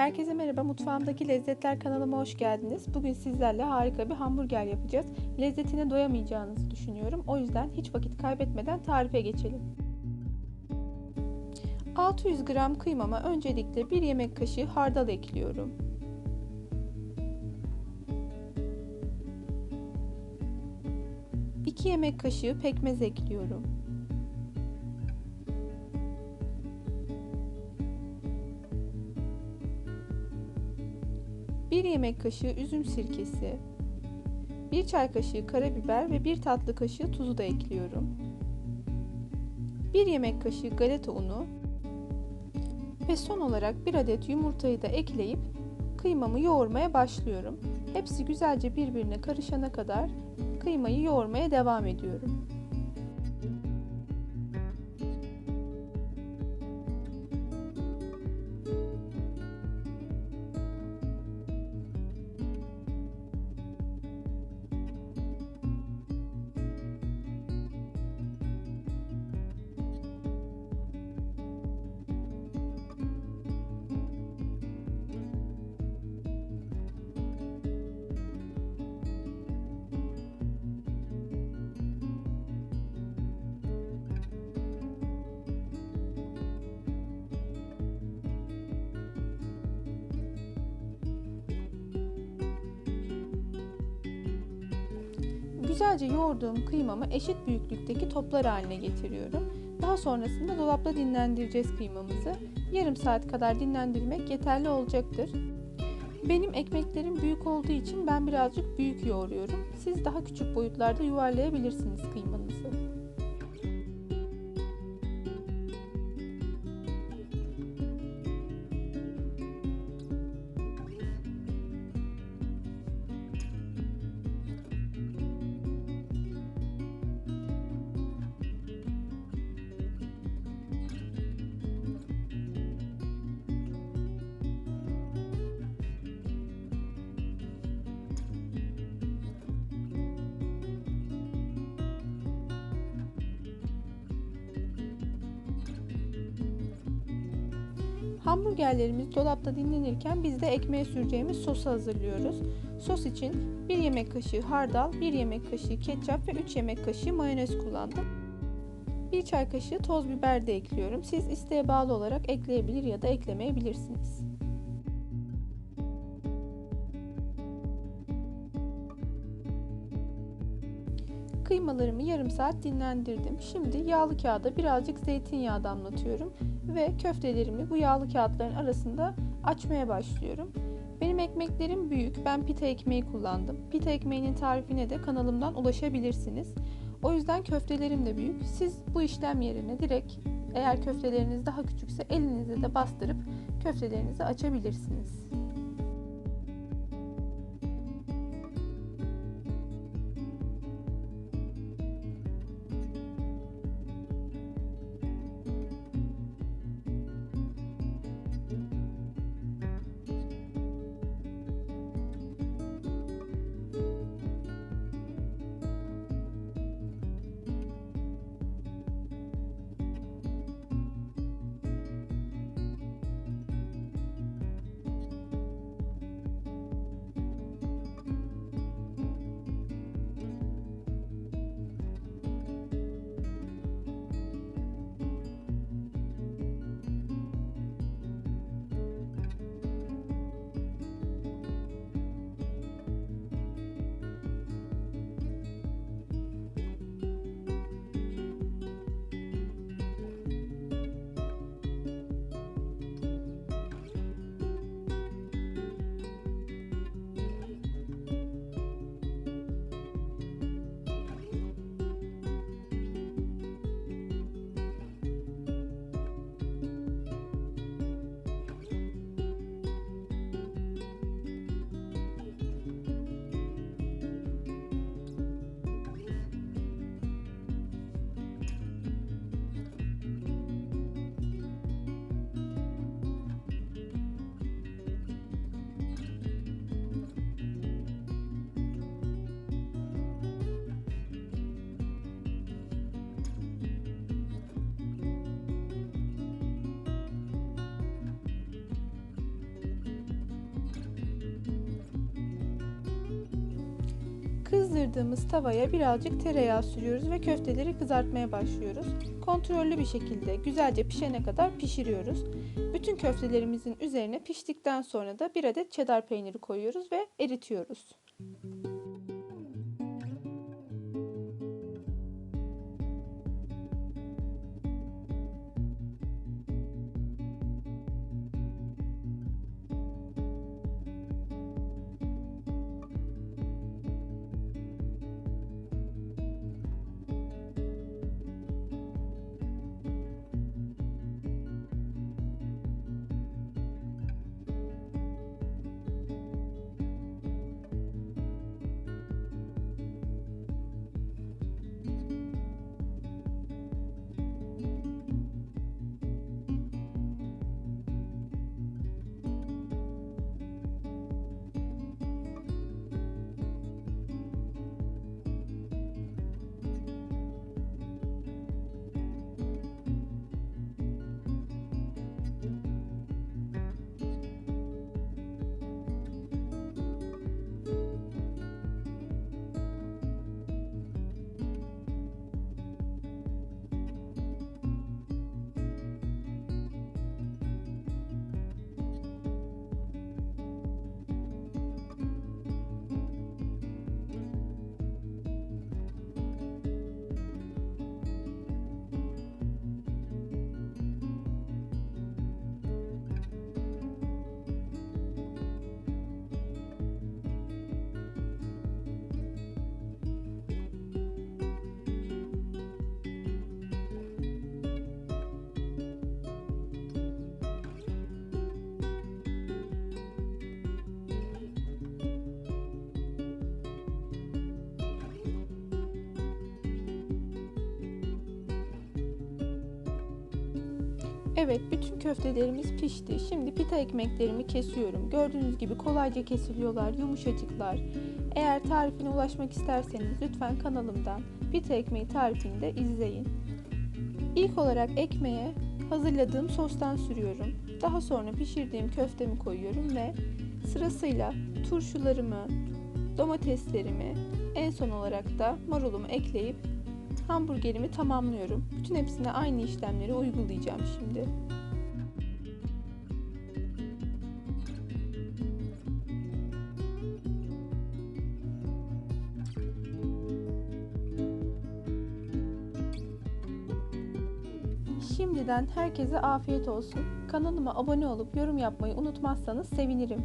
Herkese merhaba, Mutfağımdaki Lezzetler kanalıma hoş geldiniz. Bugün sizlerle harika bir hamburger yapacağız. Lezzetine doyamayacağınızı düşünüyorum. O yüzden hiç vakit kaybetmeden tarife geçelim. 600 gram kıymama öncelikle 1 yemek kaşığı hardal ekliyorum. İki yemek kaşığı pekmez ekliyorum. 1 yemek kaşığı üzüm sirkesi, 1 çay kaşığı karabiber ve 1 tatlı kaşığı tuzu da ekliyorum. 1 yemek kaşığı galeta unu ve son olarak 1 adet yumurtayı da ekleyip kıymamı yoğurmaya başlıyorum. Hepsi güzelce birbirine karışana kadar kıymayı yoğurmaya devam ediyorum. Güzelce yoğurduğum kıymamı eşit büyüklükteki toplar haline getiriyorum. Daha sonrasında dolapta dinlendireceğiz kıymamızı. Yarım saat kadar dinlendirmek yeterli olacaktır. Benim ekmeklerim büyük olduğu için ben birazcık büyük yoğuruyorum. Siz daha küçük boyutlarda yuvarlayabilirsiniz kıymanızı. Hamburgerlerimiz dolapta dinlenirken biz de ekmeğe süreceğimiz sosu hazırlıyoruz. Sos için 1 yemek kaşığı hardal, 1 yemek kaşığı ketçap ve 3 yemek kaşığı mayonez kullandım. 1 çay kaşığı toz biber de ekliyorum. Siz isteğe bağlı olarak ekleyebilir ya da eklemeyebilirsiniz. Kıymalarımı yarım saat dinlendirdim. Şimdi yağlı kağıda birazcık zeytinyağı damlatıyorum ve köftelerimi bu yağlı kağıtların arasında açmaya başlıyorum. Benim ekmeklerim büyük. Ben pita ekmeği kullandım. Pita ekmeğinin tarifine de kanalımdan ulaşabilirsiniz. O yüzden köftelerim de büyük. Siz bu işlem yerine direkt eğer köfteleriniz daha küçükse elinizle de bastırıp köftelerinizi açabilirsiniz. Kızdırdığımız tavaya birazcık tereyağı sürüyoruz ve köfteleri kızartmaya başlıyoruz. Kontrollü bir şekilde güzelce pişene kadar pişiriyoruz. Bütün köftelerimizin üzerine piştikten sonra da bir adet cheddar peyniri koyuyoruz ve eritiyoruz. Evet, bütün köftelerimiz pişti. Şimdi pita ekmeklerimi kesiyorum. Gördüğünüz gibi kolayca kesiliyorlar, yumuşacıklar. Eğer tarifine ulaşmak isterseniz lütfen kanalımdan pita ekmeği tarifini de izleyin. İlk olarak ekmeğe hazırladığım sostan sürüyorum. Daha sonra pişirdiğim köftemi koyuyorum ve sırasıyla turşularımı, domateslerimi, en son olarak da marulumu ekleyip hamburgerimi tamamlıyorum. Bütün hepsine aynı işlemleri uygulayacağım şimdi. Şimdiden herkese afiyet olsun. Kanalıma abone olup yorum yapmayı unutmazsanız sevinirim.